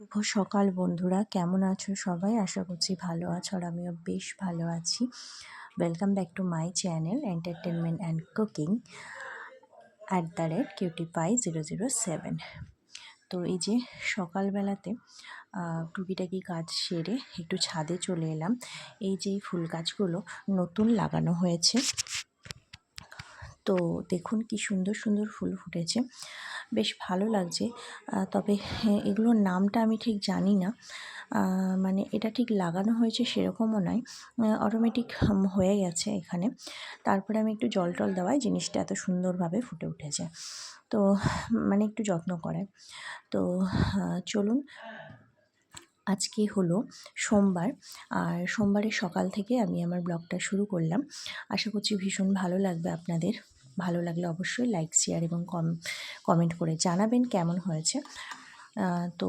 শুভ সকাল বন্ধুরা। কেমন আছো সবাই? আশা করছি ভালো আছো আর আমিও বেশ ভালো আছি। Welcome back to my channel entertainment and cooking at the rate cutie pie zero zero seven তো এই যে সকালবেলাতে টুকিটাকি কাজ সেরে একটু ছাদে চলে এলাম। এই যে ফুল গাছগুলো নতুন লাগানো হয়েছে। তো দেখুন কি সুন্দর সুন্দর ফুল ফুটেছে। বেশ ভালো লাগছে। তবে এগুলোর নামটা আমি ঠিক জানি না। মানে এটা ঠিক লাগানো হয়েছে সেরকমও নয়। অটোমেটিক হয়ে গেছে এখানে। তারপরে আমি একটু জল টল দেওয়ায় জিনিসটা এত সুন্দরভাবে ফুটে উঠেছে। তো মানে একটু যত্ন করে তো চলুন। আজকে হলো সোমবার। আর সোমবারের সকাল থেকে আমি আমার ব্লগটা শুরু করলাম। আশা করছি ভীষণ ভালো লাগবে আপনাদের। ভালো লাগলে অবশ্যই লাইক শেয়ার এবং কম কমেন্ট করে জানাবেন কেমন হয়েছে। তো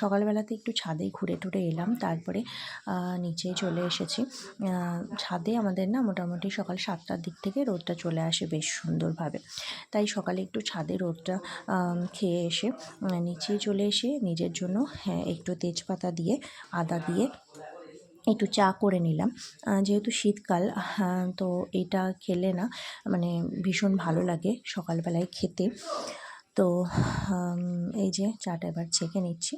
সকালবেলাতে একটু ছাদে ঘুরে টুরে এলাম, তারপরে নিচে চলে এসেছি। ছাদে আমাদের না মোটামুটি সকাল সাতটার দিক থেকে রোদটা চলে আসে বেশ সুন্দরভাবে। তাই সকালে একটু ছাদে রোদটা খেয়ে এসে নিচে চলে এসে নিজের জন্য হ্যাঁ একটু তেজপাতা দিয়ে, আদা দিয়ে একটু চা করে নিলাম। যেহেতু শীতকাল তো এটা খেলে না মানে ভীষণ ভালো লাগে সকালবেলায় খেতে। তো এই যে চাটা এবার ছেঁকে নিচ্ছি।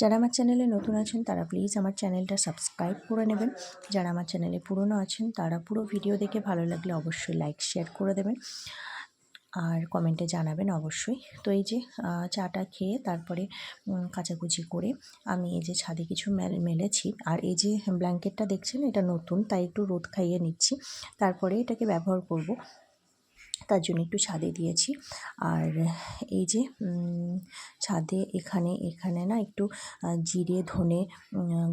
যারা আমার চ্যানেলে নতুন আছেন, তারা প্লিজ আমার চ্যানেলটা সাবস্ক্রাইব করে নেবেন। যারা আমার চ্যানেলে পুরনো আছেন, তারা পুরো ভিডিও দেখে ভালো লাগলে অবশ্যই লাইক, শেয়ার করে দেবেন। আর কমেন্টে জানাবেন অবশ্যই। তো এই যে চাটা খেয়ে তারপরে কাচাকুচি করে আমি এই যে ছাদে কিছু মেলেছি। আর এই যে ব্ল্যাঙ্কেটটা দেখছেন, এটা নতুন, তাই একটু রোদ খাইয়ে নিচ্ছি। তারপরে এটাকে ব্যবহার করব। তার জন্য একটু ছাদে দিয়েছি। আর এই যে ছাদে এখানে এখানে না একটু জিরে, ধনে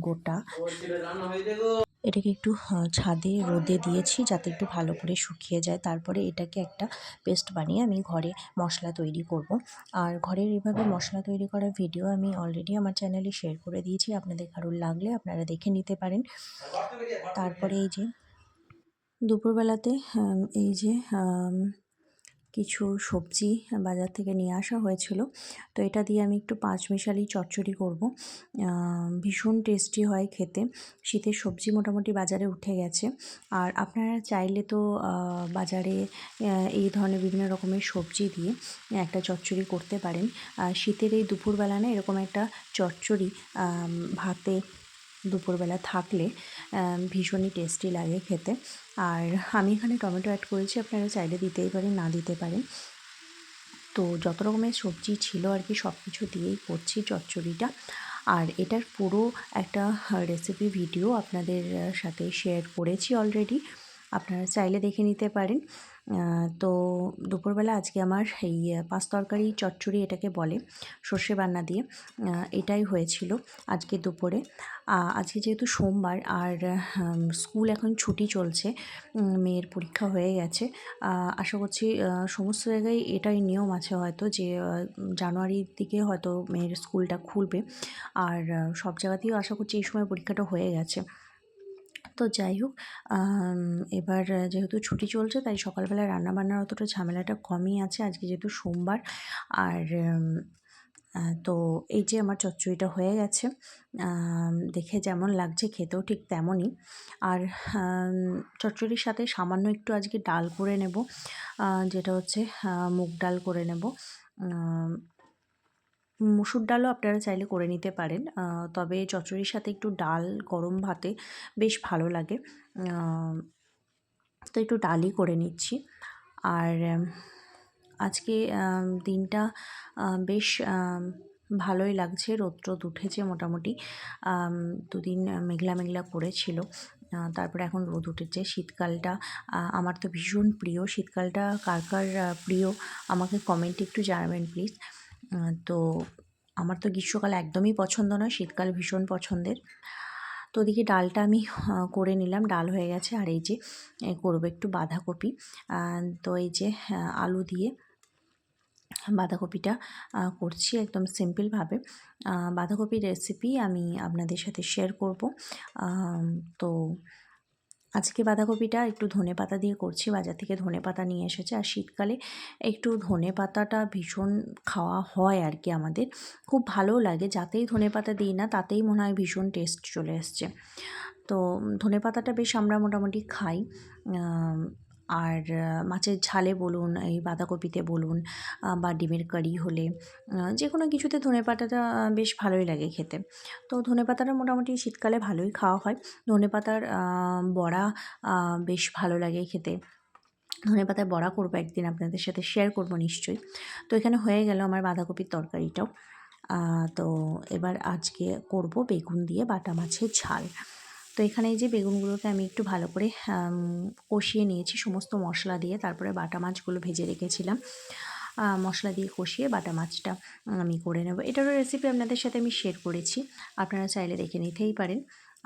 গোটা এটাকে একটু ছাদে, রোদে দিয়েছি যাতে একটু ভালো করে শুকিয়ে যায়। তারপরে এটাকে একটা পেস্ট বানিয়ে আমি ঘরে মশলা তৈরি করব। আর ঘরের এভাবে মশলা তৈরি করার ভিডিও আমি অলরেডি আমার চ্যানেলে শেয়ার করে দিয়েছি। আপনাদের কারোর লাগলে আপনারা দেখে নিতে পারেন। তারপরে এই যে, দুপুরবেলাতে এই যে কিছু সবজি বাজার থেকে নিয়ে আসা হয়েছিল। তো এটা দিয়ে আমি একটু পাঁচমিশালি চচ্চড়ি করব। ভীষণ টেস্টি হয় খেতে। শীতের সবজি মোটামুটি বাজারে উঠে গেছে। আর আপনারা চাইলে তো বাজারে এই ধরনের বিভিন্ন রকমের সবজি দিয়ে একটা চচ্চড়ি করতে পারেন। শীতের এই দুপুরবেলা না এরকম একটা চচ্চড়ি ভাতে দুপুরবেলা থাকলে ভীষণই টেস্টি লাগে খেতে। আর আমি এখানে টমেটো অ্যাড করেছি, আপনারা চাইলে দিতেই পারেন, না দিতে পারেন। তো যত রকমের সবজি ছিল আর কি সব কিছু দিয়েই করছি চচ্চড়িটা। আর এটার পুরো একটা রেসিপি ভিডিও আপনাদের সাথে শেয়ার করেছি অলরেডি আপনারা চাইলে দেখে নিতে পারেন। তো দুপুরবেলা আজকে আমার এই পাঁচ তরকারি চচ্চড়ি এটাকে বলে, সর্ষে বান্না দিয়ে এটাই হয়েছিল আজকে দুপুরে। আজকে যেহেতু সোমবার আর স্কুল এখন ছুটি চলছে মেয়ের পরীক্ষা হয়ে গেছে আশা করছি সমস্ত জায়গায় এটাই নিয়ম আছে হয়তো যে জানুয়ারির দিকে হয়তো মেয়ের স্কুলটা খুলবে। আর সব জায়গাতেই আশা করছি এই সময় পরীক্ষাটা হয়ে গেছে। তো যাই হোক এবার যেহেতু ছুটি চলছে, তাই সকালবেলা রান্নাবান্নার অতটা ঝামেলাটা কমই আছে। আজকে যেহেতু সোমবার, আর তো এই যে আমার চচ্চড়িটা হয়ে গেছে দেখে যেমন লাগছে, খেতেও ঠিক তেমনই। আর চচ্চড়ির সাথে সামান্য একটু আজকে ডাল করে নেব যেটা হচ্ছে মুগ ডাল করে নেব। মুসুর ডালও আপনারা চাইলে করে নিতে পারেন। তবে চচ্চড়ির সাথে একটু ডাল, গরম ভাতে বেশ ভালো লাগে। তো একটু ডালই করে নিচ্ছি। আর আজকে দিনটা বেশ ভালোই লাগছে। রোদ রোদ উঠেছে মোটামুটি। দুদিন মেঘলা মেঘলা করেছিল। তারপরে এখন রোদ উঠেছে। শীতকালটা আমার তো ভীষণ প্রিয়। শীতকালটা কার কার প্রিয় আমাকে কমেন্টে একটু জানাবেন প্লিজ তো আমার তো গ্রীষ্মকাল একদমই পছন্দ নয়, শীতকাল ভীষণ পছন্দের। তো ওদিকে ডালটা আমি করে নিলাম, ডাল হয়ে গেছে। আর এই যে করব একটু বাঁধাকপি। তো এই যে আলু দিয়ে বাঁধাকপিটা করছি একদম সিম্পলভাবে বাঁধাকপির রেসিপি আমি আপনাদের সাথে শেয়ার করব। তো আজকে বাঁধাকপিটা একটু ধনে পাতা দিয়ে করছি, বাজার থেকে ধনে পাতা নিয়ে এসেছে। আর শীতকালে একটু ধনে পাতাটা ভীষণ খাওয়া হয় আর কি আমাদের। খুব ভালো লাগে, যাতেই ধনে পাতা দিই না, তাতেই মনে হয় ভীষণ টেস্ট চলে এসছে। তো, ধনে পাতাটা বেশ আমরা মোটামুটি খাই। আর মাছের ঝালে বলুন, এই বাঁধাকপিতে বলুন বা ডিমের কারি হলে যে কোনো কিছুতে ধনে পাতাটা বেশ ভালোই লাগে খেতে। তো ধনে পাতাটা মোটামুটি শীতকালে ভালোই খাওয়া হয়। ধনে পাতার বড়া বেশ ভালো লাগে খেতে। ধনে পাতায় বড়া করব একদিন আপনাদের সাথে শেয়ার করব নিশ্চয়ই। তো এখানে হয়ে গেল আমার বাঁধাকপির তরকারিটাও। তো এবার আজকে করব বেগুন দিয়ে বাটা মাছের ঝাল। তো এখানে এই যে বেগুনগুলোকে আমি একটু ভালো করে কষিয়ে নিয়েছি সমস্ত মশলা দিয়ে। তারপরে বাটা মাছগুলো ভেজে রেখেছিলাম। মশলা দিয়ে কষিয়ে বাটা মাছটা আমি করে নেব। এটারও রেসিপি আপনাদের সাথে আমি শেয়ার করেছি। আপনারা চাইলে দেখে নিতেই পারেন।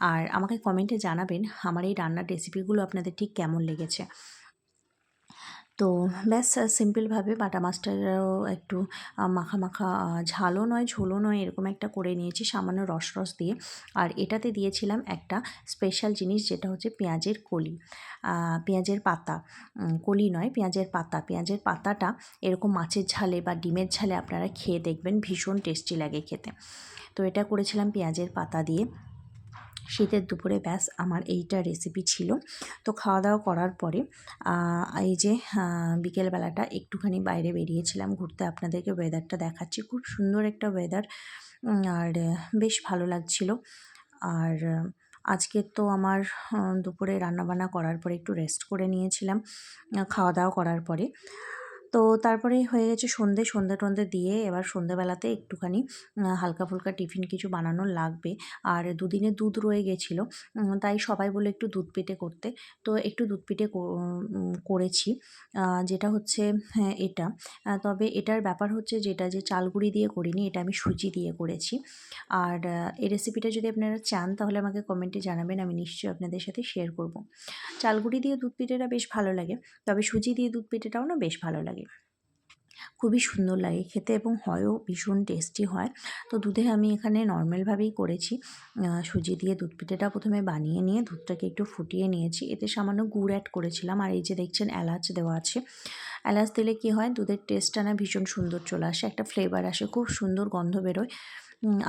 আর আমাকে কমেন্টে জানাবেন, আমার এই রান্নার রেসিপিগুলো আপনাদের ঠিক কেমন লেগেছে? তো ব্যাস সিম্পলভাবে বাটা মাছটাও একটু মাখা মাখা ঝালও নয়, ঝোলও নয়, এরকম একটা করে নিয়েছি সামান্য রস রস দিয়ে। আর এটাতে দিয়েছিলাম একটা স্পেশাল জিনিস, যেটা হচ্ছে পেঁয়াজের কলি। পেঁয়াজের পাতা। কলি নয়, পেঁয়াজের পাতা। পেঁয়াজের পাতাটা এরকম মাছের ঝালে বা ডিমের ঝালে আপনারা খেয়ে দেখবেন, ভীষণ টেস্টি লাগে খেতে। তো এটা করেছিলাম পেঁয়াজের পাতা দিয়ে। শীতের দুপুরে ব্যাস আমার এইটা রেসিপি ছিল। তো খাওয়া দাওয়া করার পরে এই যে বিকেলবেলাটা একটুখানি বাইরে বেরিয়েছিলাম ঘুরতে। আপনাদেরকে ওয়েদারটা দেখাচ্ছি। খুব সুন্দর একটা ওয়েদার আর, বেশ ভালো লাগছিল। আর, আজকে তো আমার দুপুরে রান্নাবান্না করার পরে একটু রেস্ট করে নিয়েছিলাম খাওয়া দাওয়া করার পরে। তো তারপরে হয়ে গেছে সন্ধে সন্ধে টন্ধে দিয়ে এবার সন্ধেবেলাতে একটুখানি হালকা ফুলকা টিফিন কিছু বানানো লাগবে। আর দুদিনে দুধ রয়ে গেছিল তাই সবাই বলে একটু দুধ পিঠে করতে। তো একটু দুধ পিঠে করেছি। যেটা হচ্ছে হ্যাঁ এটা। তবে এটার ব্যাপার হচ্ছে যেটা যে চালগুড়ি দিয়ে করিনি, এটা আমি সুজি দিয়ে করেছি। আর এই রেসিপিটা যদি আপনারা চান, তাহলে আমাকে কমেন্টে জানাবেন, আমি নিশ্চয়ই আপনাদের সাথে শেয়ার করব। চালগুড়ি দিয়ে দুধ পিঠেটা বেশ ভালো লাগে, তবে সুজি দিয়ে দুধ পিঠেটাও না বেশ ভালো লাগে। খুবই সুন্দর লাগে খেতে এবং হয়ও ভীষণ টেস্টি হয়। তো দুধে আমি এখানে নর্মালভাবেই করেছি। সুজি দিয়ে দুধ পিঠেটা প্রথমে বানিয়ে নিয়ে দুধটাকে একটু ফুটিয়ে নিয়েছি। এতে সামান্য গুড় অ্যাড করেছিলাম। আর এই যে দেখছেন, এলাচ দেওয়া আছে। এলাচ দিলে কি হয়, দুধের টেস্টটা না ভীষণ সুন্দর চলে আসে, একটা ফ্লেভার আসে, খুব সুন্দর গন্ধ বেরোয়।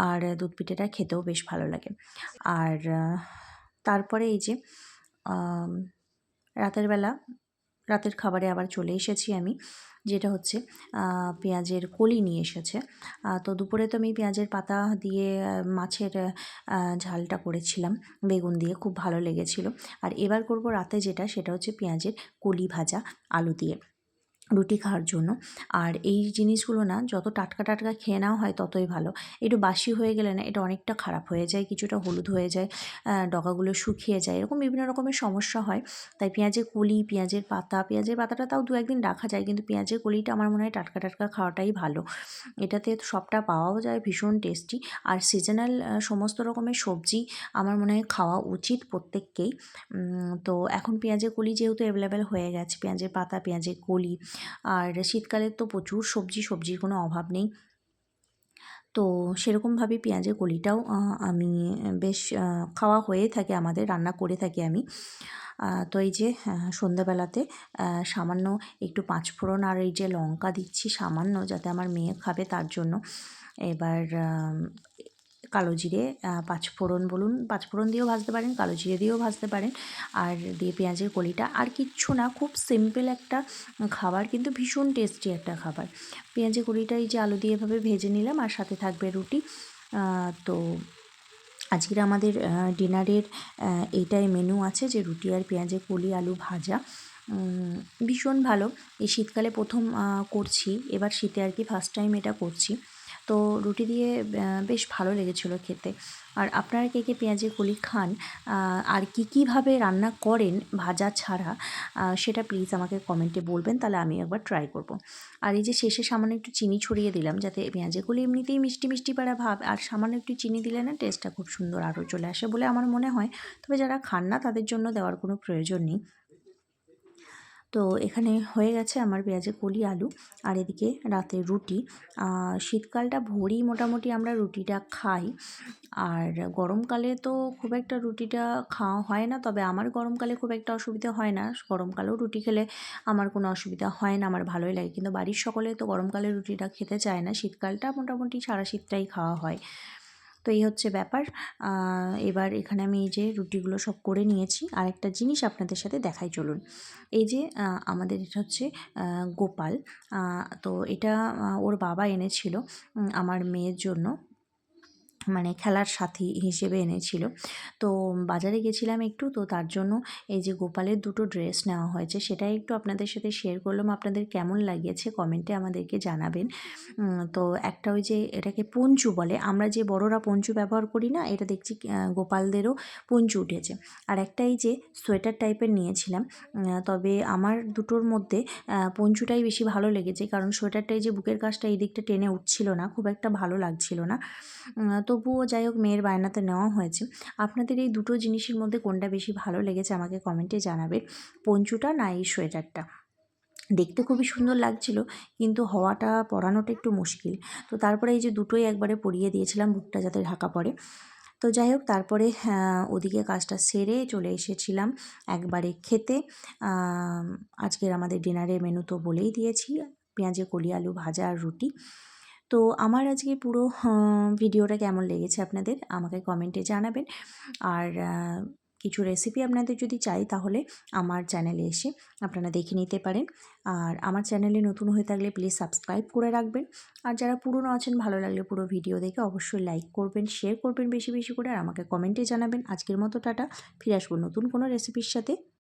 আর দুধ পিঠেটা খেতেও বেশ ভালো লাগে। আর তারপরে এই যে রাতের বেলা রাতের খাবারে আবার চলে এসেছি আমি, যেটা হচ্ছে পেঁয়াজের কলি নিয়ে এসেছে। তো দুপুরে তো আমি পেঁয়াজের পাতা দিয়ে মাছের ঝালটা করেছিলাম, বেগুন দিয়ে, খুব ভালো লেগেছিল। আর এবার করব রাতে যেটা, সেটা হচ্ছে পেঁয়াজের কলি ভাজা, আলু দিয়ে। রুটি খাওয়ার জন্য। আর এই জিনিসগুলো না, যত টাটকা টাটকা খেয়ে নেওয়া হয় ততই ভালো। একটু বাসি হয়ে গেলে না, এটা অনেকটা খারাপ হয়ে যায়, কিছুটা হলুদ হয়ে যায় ডগাগুলো শুকিয়ে যায়, এরকম বিভিন্ন রকমের সমস্যা হয়। তাই পেঁয়াজের কলি, পেঁয়াজের পাতা, পেঁয়াজের পাতাটা তাও দু একদিন রাখা যায়, কিন্তু পেঁয়াজের কলিটা আমার মনে হয় টাটকা টাটকা খাওয়াটাই ভালো। এটাতে সবটা পাওয়াও যায়, ভীষণ টেস্টি আর সিজনাল সমস্ত রকমের সবজি আমার মনে হয় খাওয়া উচিত প্রত্যেককেই। তো এখন পেঁয়াজের কলি যেহেতু অ্যাভেলেবেল হয়ে গেছে, পেঁয়াজের পাতা, পেঁয়াজের কলি আর শীতকালে তো প্রচুর সবজি, সবজির কোনো অভাব নেই। তো সেরকমভাবে পেঁয়াজের কলিটাও আমি বেশ খাওয়া হয়ে থাকে, আমাদের রান্না করে থাকি আমি। তো এই যে সন্ধ্যাবেলাতে সামান্য একটু পাঁচফোড়ন আর এই যে লঙ্কা দিচ্ছি সামান্য যাতে আমার মেয়ে খাবে তার জন্য। এবার কালো জিরে পাঁচফোড়ন বলুন পাঁচফোড়ন দিয়েও ভাজতে পারেন, কালো জিরে দিয়েও ভাজতে পারেন। আর দিয়ে পেঁয়াজের কলিটা, আর কিচ্ছু না, খুব সিম্পল একটা খাবার, কিন্তু ভীষণ টেস্টি একটা খাবার। পেঁয়াজের কলিটা এই যে আলু দিয়ে এভাবে ভেজে নিলাম, আর সাথে থাকবে রুটি। তো আজকের আমাদের ডিনারের এইটাই মেনু আছে যে রুটি আর পেঁয়াজের কলি, আলু ভাজা। ভীষণ ভালো। এই শীতকালে প্রথম করছি, এবার শীতে আর কি ফার্স্ট টাইম এটা করছি। তো রুটি দিয়ে বেশ ভালো লেগেছিলো খেতে। আর আপনারা কে কে পেঁয়াজের কলি খান আর কী কীভাবে রান্না করেন ভাজা ছাড়া সেটা প্লিজ আমাকে কমেন্টে বলবেন, তাহলে আমি একবার ট্রাই করব। আর এই যে শেষে সামান্য একটু চিনি ছড়িয়ে দিলাম, যাতে পেঁয়াজের কলি এমনিতেই মিষ্টি মিষ্টি পাড়া ভাব, আর সামান্য একটু চিনি দিলে না টেস্টটা খুব সুন্দর আরও চলে আসে বলে আমার মনে হয়। তবে যারা খান না, তাদের জন্য দেওয়ার কোনো প্রয়োজন নেই। তো এখানে হয়ে গেছে আমার পেঁয়াজে কলি, আলু আর এদিকে রাতে রুটি। শীতকালটা ভোরই মোটামুটি আমরা রুটিটা খাই। আর গরমকালে তো খুব একটা রুটিটা খাওয়া হয় না, তবে আমার গরমকালে খুব একটা অসুবিধা হয় না। গরমকালেও রুটি খেলে আমার কোনো অসুবিধা হয় না, আমার ভালোই লাগে। কিন্তু বাড়ির সকলে তো গরমকালে রুটিটা খেতে চায় না। শীতকালটা মোটামুটি সারা শীতটাই খাওয়া হয়। তো এই হচ্ছে ব্যাপার। এবার এখানে আমি এই যে রুটিগুলো সব করে নিয়েছি। আর একটা জিনিস আপনাদের সাথে দেখাই, চলুন। এই যে আমাদের এটা হচ্ছে গোপাল। তো এটা ওর বাবা এনেছিল আমার মেয়ের জন্য। মানে খেলার সাথী হিসেবে এনেছিল। তো বাজারে গেছিলাম একটু, তো তার জন্য এই যে গোপালের দুটো ড্রেস নেওয়া হয়েছে, সেটাই একটু আপনাদের সাথে শেয়ার করলাম। আপনাদের কেমন লাগিয়েছে কমেন্টে আমাদেরকে জানাবেন। তো একটা ওই যে এটাকে পঞ্চু বলে, আমরা যে বড়রা পঞ্চু ব্যবহার করি না, এটা দেখছি গোপালদেরও পঞ্চু উঠেছে। আর একটা এই যে সোয়েটার টাইপের নিয়েছিলাম তবে আমার দুটোর মধ্যে পঞ্চুটাই বেশি ভালো লেগেছে, কারণ সোয়েটারটাই যে বুকের কাজটা এই দিকটা টেনে উঠছিল না, খুব একটা ভালো লাগছিল না। তবুও যাই হোক মেয়ের বায়নাতে নেওয়া হয়েছে। আপনাদের এই দুটো জিনিসের মধ্যে কোনটা বেশি ভালো লেগেছে আমাকে কমেন্টে জানাবেন পঞ্চুটা না এই সোয়েটারটা? দেখতে খুবই সুন্দর লাগছিল, কিন্তু হওয়াটা, পরানোটা একটু মুশকিল। তো তারপরে এই যে দুটোই একবারে পরিয়ে দিয়েছিলাম, বুকটা যাতে ঢাকা পড়ে। তো যাই হোক, তারপরে ওদিকে কাজটা সেরে চলে এসেছিলাম একবারে খেতে। আজকের আমাদের ডিনারের মেনু তো বলেই দিয়েছি, পেঁয়াজে কলি, আলু ভাজা আর রুটি। তো আমার আজকে পুরো ভিডিওটা কেমন লেগেছে আপনাদের? আমাকে কমেন্টে জানাবেন। আর কিছু রেসিপি আপনাদের যদি চাই তাহলে আমার চ্যানেলে এসে আপনারা দেখে নিতে পারেন। আর আমার চ্যানেলে নতুন হয়ে থাকলে প্লিজ সাবস্ক্রাইব করে রাখবেন। আর যারা পুরনো আছেন, ভালো লাগলে পুরো ভিডিও দেখে অবশ্যই লাইক করবেন শেয়ার করবেন বেশি বেশি করে। আর আমাকে কমেন্টে জানাবেন। আজকের মতো, টাটা। ফিরে আসব নতুন কোনো রেসিপির সাথে।